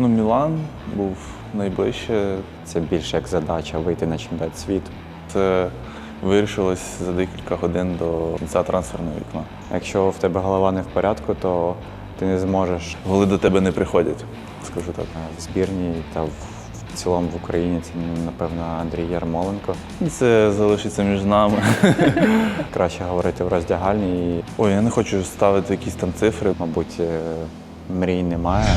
Ну, Мілан був найближче. Це більше як задача вийти на чемпіонат світу. Це вирішилось за декілька годин до кінця трансферного вікна. Якщо в тебе голова не в порядку, то ти не зможеш Голи до тебе не приходять, скажу так. в збірній та в цілому в Україні. Це напевно Андрій Ярмоленко. Це залишиться між нами. Краще говорити в роздягальні. Ой, я не хочу ставити якісь там цифри. мабуть, е, мрій немає.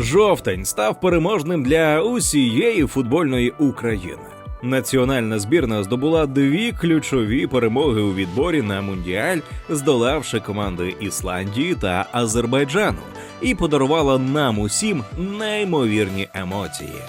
Жовтень став переможним для усієї футбольної України. Національна збірна здобула дві ключові перемоги у відборі на мундіаль, здолавши команди Ісландії та Азербайджану, і подарувала нам усім неймовірні емоції.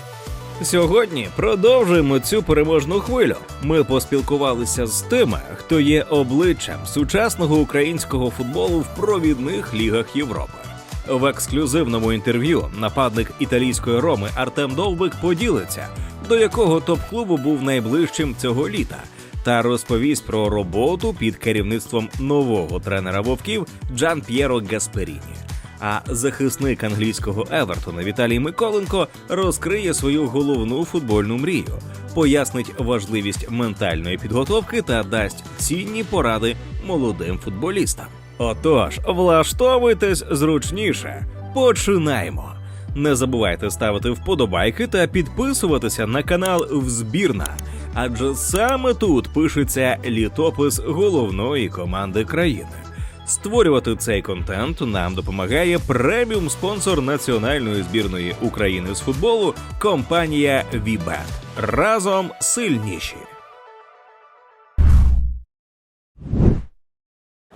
Сьогодні продовжуємо цю переможну хвилю. Ми поспілкувалися з тими, хто є обличчям сучасного українського футболу в провідних лігах Європи. В ексклюзивному інтерв'ю нападник італійської роми Артем Довбик поділиться, до якого топ-клубу був найближчим цього літа, та розповість про роботу під керівництвом нового тренера вовків Джан П'єро Гасперіні. А захисник англійського Евертона Віталій Миколенко розкриє свою головну футбольну мрію, пояснить важливість ментальної підготовки та дасть цінні поради молодим футболістам. Отож, влаштовуйтесь зручніше. Починаємо. Не забувайте ставити вподобайки та підписуватися на канал Взбірна, адже саме тут пишеться літопис головної команди країни. Створювати цей контент нам допомагає преміум спонсор національної збірної України з футболу компанія Вібет. Разом сильніші.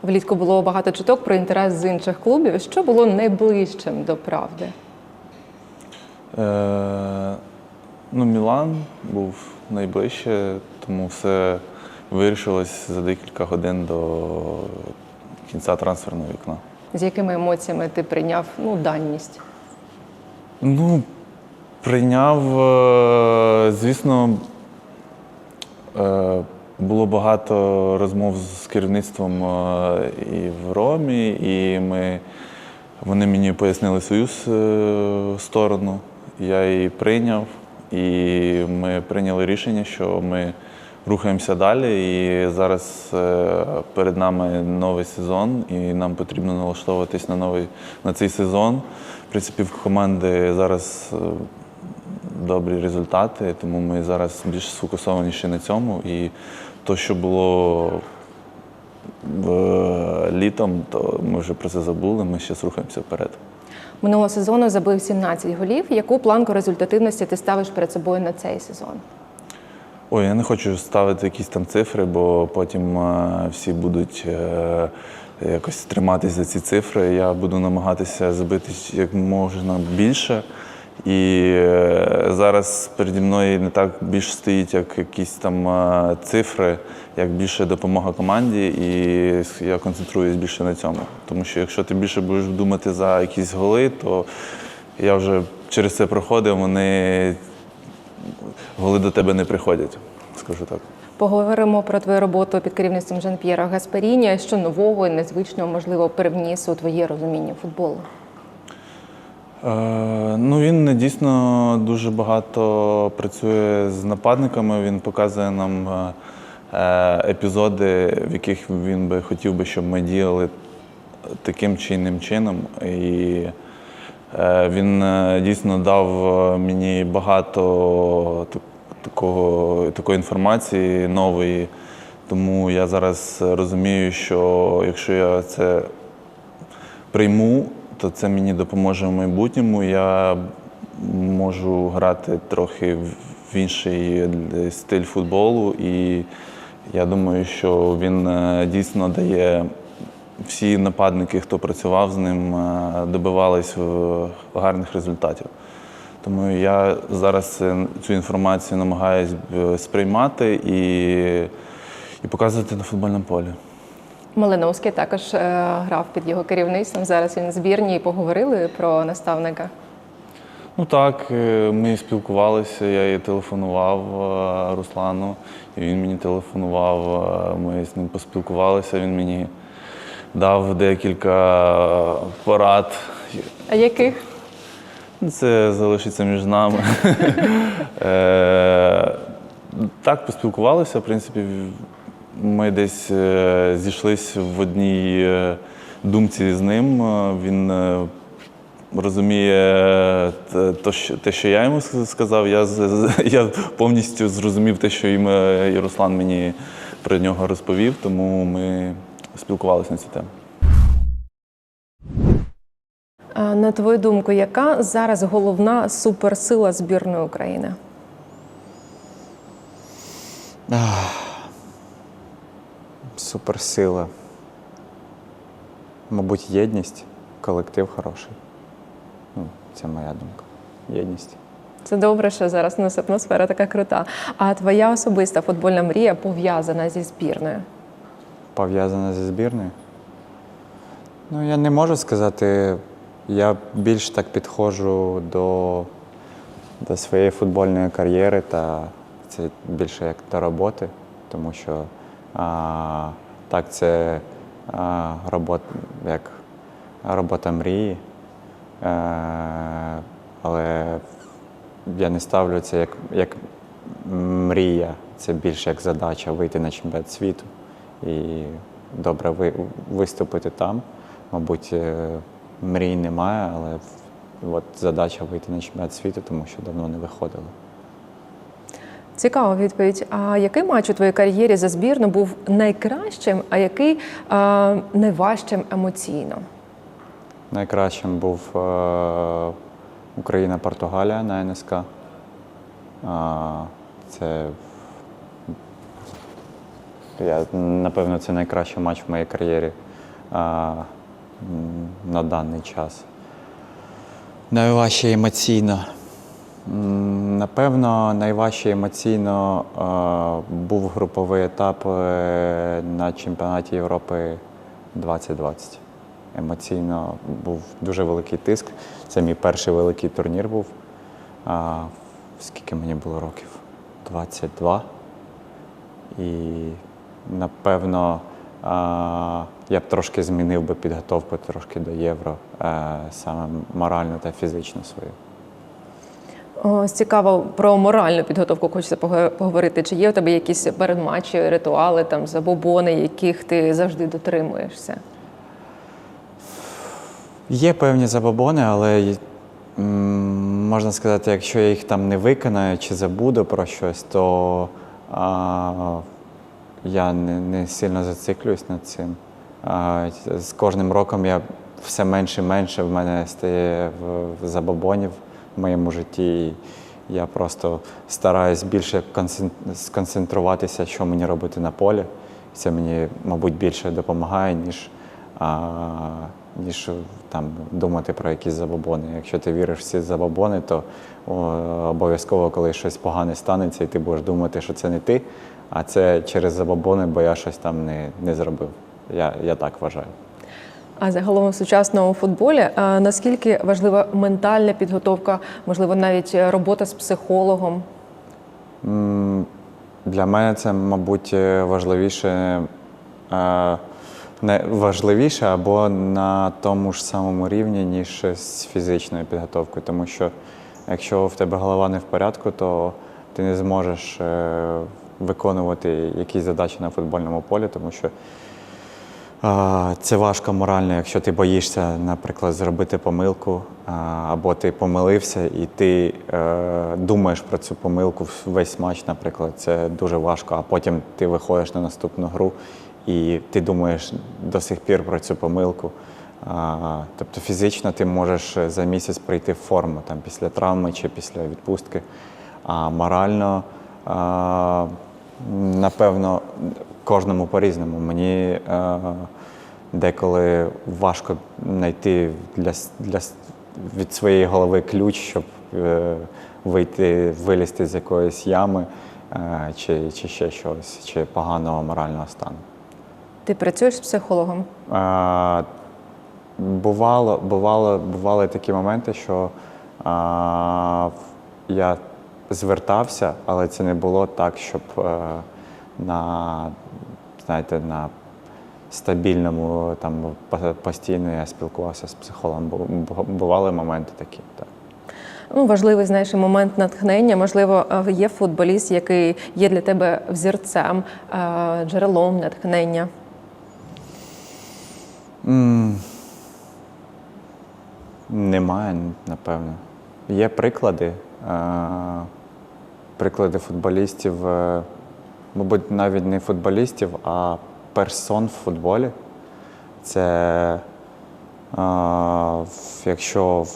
Влітку було багато чуток про інтерес з інших клубів. Що було найближчим до правди? Е, ну, Мілан був найближче, тому все вирішилось за декілька годин до кінця трансферного вікна. З якими емоціями ти прийняв ну, даність? Ну, прийняв, е, звісно, е, було багато розмов з керівництвом е, і в Ромі, і ми, вони мені пояснили свою сторону. Я її прийняв, і ми прийняли рішення, що ми рухаємося далі. І зараз е, перед нами новий сезон, і нам потрібно налаштовуватись на новий на цей сезон. В принципі, в команди зараз е, добрі результати, тому ми зараз більш сфокусовані ще на цьому. І то, що було е, літом, то ми вже про це забули. Ми ще рухаємося вперед. Минулого сезону забив 17 голів. Яку планку результативності ти ставиш перед собою на цей сезон? Ой, я не хочу ставити якісь там цифри, бо потім е, всі будуть е, якось триматись за ці цифри. Я буду намагатися забити як можна більше. І е, зараз переді мною не так більше стоїть, як якісь там е, цифри, як більше допомога команді, і я концентруюсь більше на цьому. Тому що якщо ти більше будеш думати за якісь голи, то я вже через це проходив, вони голи до тебе не приходять, скажу так. Поговоримо про твою роботу під керівництвом Жан-П'єра Гасперіні. Що нового і незвичного, можливо, привніс у твоє розуміння футболу? Е, ну, він дійсно дуже багато працює з нападниками. Він показує нам е, е, епізоди, в яких він би хотів би, щоб ми діяли таким чи іним чином. І е, він е, дійсно дав е, мені багато такого, такої інформації нової. Тому я зараз розумію, що якщо я це прийму, то це мені допоможе в майбутньому. Я можу грати трохи в інший стиль футболу, і я думаю, що він е, дійсно дає. Всі нападники, хто працював з ним, е, добивались е, гарних результатів. Тому я зараз цю інформацію намагаюсь е, сприймати і, і показувати на футбольному полі. Малиновський також е, грав під його керівництвом. Зараз він в збірні і поговорили про наставника. Ну так, е, ми спілкувалися, я їй телефонував е, Руслану, і він мені телефонував. Ми з ним поспілкувалися, він мені дав декілька порад. А яких? Ну, Це залишиться між нами. Так, поспілкувалися. В принципі, ми десь е, зійшлись в одній е, думці з ним. Е, Він розуміє те, що- я йому сказав. Я, я повністю зрозумів те, що їм і Руслан мені про нього розповів, тому ми спілкувалися на цю тему. На твою думку, яка зараз головна суперсила збірної України? Суперсила. Мабуть, єдність, колектив хороший. Ну, це моя думка. Єдність. Це добре, що зараз у нас атмосфера така крута. А твоя особиста футбольна мрія пов'язана зі збірною? Пов'язана зі збірною? Ну, я не можу сказати. Я більш так підходжу до, до своєї футбольної кар'єри, та це більше як до роботи, тому що а, так, це а, робот, як робота мрії. Е, але я не ставлю це як, як мрія, це більше як задача вийти на чемпіонат світу і добре ви, виступити там. Мабуть, е, мрій немає, але от задача вийти на чемпіонат світу, тому що давно не виходили. Цікава відповідь. А який матч у твоїй кар'єрі за збірну був найкращим, а який а, найважчим емоційно? Найкращим був е, Україна-Португалія на НСК. А, це я, напевно, це найкращий матч в моїй кар'єрі а, на даний час. Найважче емоційно. Напевно, найважче емоційно е, був груповий етап е, на чемпіонаті Європи 2020. Емоційно був дуже великий тиск. Це мій перший великий турнір був. Скільки мені було років? 22. І напевно я б трошки змінив би підготовку трошки до євро, е, саме морально та фізично свою. О, цікаво про моральну підготовку хочеться пого- поговорити. Чи є у тебе якісь передматчі, ритуали, там забобони, яких ти завжди дотримуєшся? Є певні забобони, але можна сказати, якщо я їх там не виконаю чи забуду про щось, то а, я не, не сильно зациклююсь над цим. А, з кожним роком я все менше і менше в мене стає в, в забобонів моєму житті. Я просто стараюсь більше сконцентруватися, що мені робити на полі. Це мені, мабуть, більше допомагає, ніж а, ніж там думати про якісь забобони. Якщо ти віриш в ці забобони, то обов'язково, коли щось погане станеться, і ти будеш думати, що це не ти, а це через забобони, бо я щось там не, не зробив. Я, я так вважаю. А загалом в сучасному футболі наскільки важлива ментальна підготовка, можливо, навіть робота з психологом? Для мене це, мабуть, важливіше, не важливіше або на тому ж самому рівні, ніж з фізичною підготовкою. Тому що якщо в тебе голова не в порядку, то ти не зможеш е, виконувати якісь задачі на футбольному полі, тому що Це важко морально, якщо ти боїшся, наприклад, зробити помилку, або ти помилився і ти е, думаєш про цю помилку весь матч, наприклад, це дуже важко. А потім ти виходиш на наступну гру і ти думаєш до сих пір про цю помилку. Тобто фізично ти можеш за місяць прийти в форму там, після травми чи після відпустки. А морально, напевно, кожному по-різному. Мені е, деколи важко знайти для, для, від своєї голови ключ, щоб е, вийти, вилізти з якоїсь ями е, чи, чи ще щось, чи поганого морального стану. Ти працюєш з психологом? Е, Бувало, бувало, бували такі моменти, що в- я звертався, але це не було так, щоб е, на, знаєте, на стабільному, там, постійно я спілкувався з психологом. Бу- бу- Бували моменти такі. Так. ну, важливий знаєш, момент натхнення. Можливо, е, є футболіст, який є для тебе взірцем, е, джерелом натхнення. Немає, напевно. Є приклади. е, Приклади футболістів, мабуть, навіть не футболістів, а персон в футболі. Це е, якщо в,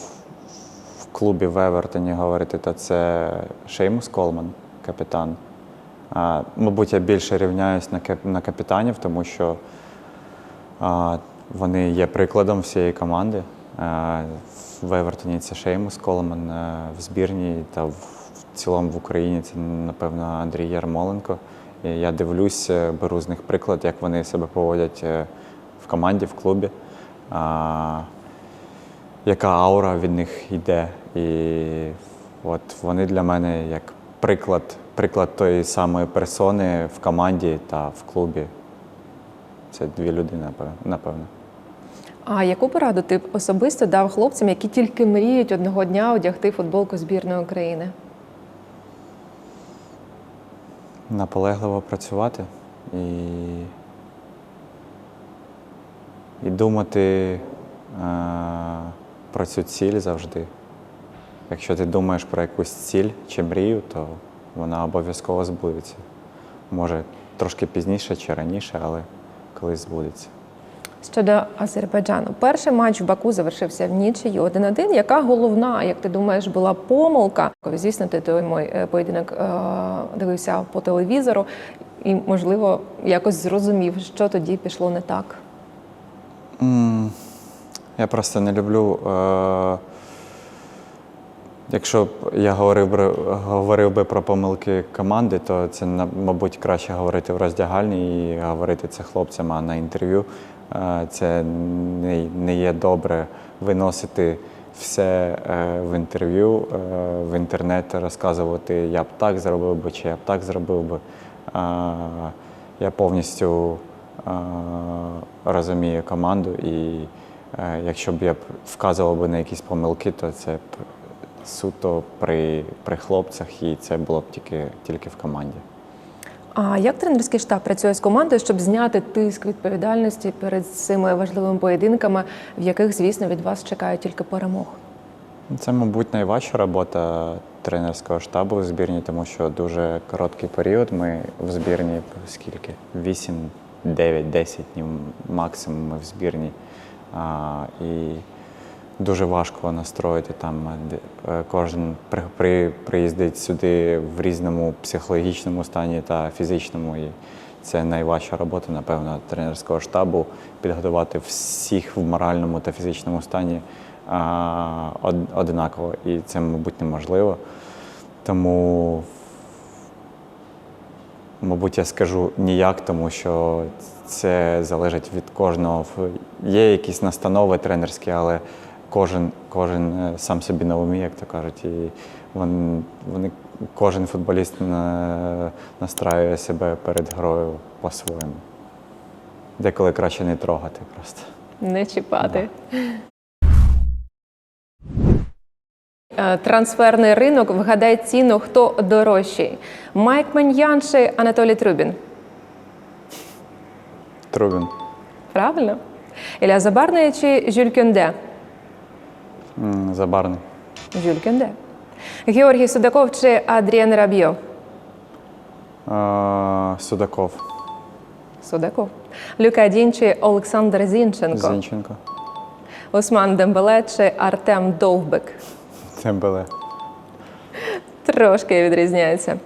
в клубі в Евертоні говорити, то це Шеймус Колман, капітан. А, Мабуть, я більше рівняюсь на, на капітанів, тому що а, Вони є прикладом всієї команди. Е, В Евертоні це Шеймус Колман, е, в збірній та в в цілому в Україні це, напевно, Андрій Ярмоленко. Я дивлюсь, беру з них приклад, як вони себе поводять е, в команді, в клубі, а, яка аура від них йде. І от вони для мене як приклад, приклад тої самої персони в команді та в клубі. Це дві людини, напевно. А яку пораду ти особисто дав хлопцям, які тільки мріють одного дня одягти футболку збірної України? Наполегливо працювати і, і думати е, про цю ціль завжди. Якщо ти думаєш про якусь ціль чи мрію, то вона обов'язково збудеться. Може, трошки пізніше чи раніше, але колись збудеться. Щодо Азербайджану, перший матч в Баку завершився в нічию 1-1. Яка головна, як ти думаєш, була помилка? Звісно, ти той мой е, поєдинок е, дивився по телевізору і, можливо, якось зрозумів, що тоді пішло не так. Я просто не люблю. Е- якщо б я говорив, би- говорив би про помилки команди, то це, мабуть, краще говорити в роздягальні і говорити це хлопцям, а на інтерв'ю це не, є добре виносити все е, в інтерв'ю, е, в інтернет розказувати, я б так зробив би, чи я б так зробив би. Я повністю розумію команду, і е, якщо б я б вказував би на якісь помилки, то це б суто при, при хлопцях, і це було б тільки, тільки в команді. А як тренерський штаб працює з командою, щоб зняти тиск відповідальності перед цими важливими поєдинками, в яких, звісно, від вас чекають тільки перемог? Це, мабуть, найважча робота тренерського штабу в збірні, тому що дуже короткий період. Ми в збірні скільки? 8, 9, 10 днів максимум ми в збірні. А, і дуже важко настроїти там. де- е, Кожен при, при, приїздить сюди в різному психологічному стані та фізичному. І це найважча робота, напевно, тренерського штабу підготувати всіх в моральному та фізичному стані а, од- однаково. І це, мабуть, неможливо. Тому, мабуть, я скажу ніяк, тому що це залежить від кожного. Є якісь настанови тренерські, але кожен, кожен е, сам собі на умі, як то кажуть. І вони, вони, кожен футболіст на- настраює себе перед грою по-своєму. Деколи краще не трогати просто. Не чіпати. Е, Трансферний ринок. Вгадай ціну, хто дорожчий. Майк Маньян чи Анатолій Трубін? Трубін. Правильно? Ілля Забарний чи Жюль Кюнде? Забарний. Жюль Кюнде. Георгій Судаков чи Адріан Рабьо? Судаков. Судаков. Люка Дін чи Олександр Зінченко? Зінченко. Осман Дембеле чи Артем Довбик? Дембеле. Трошки відрізняються.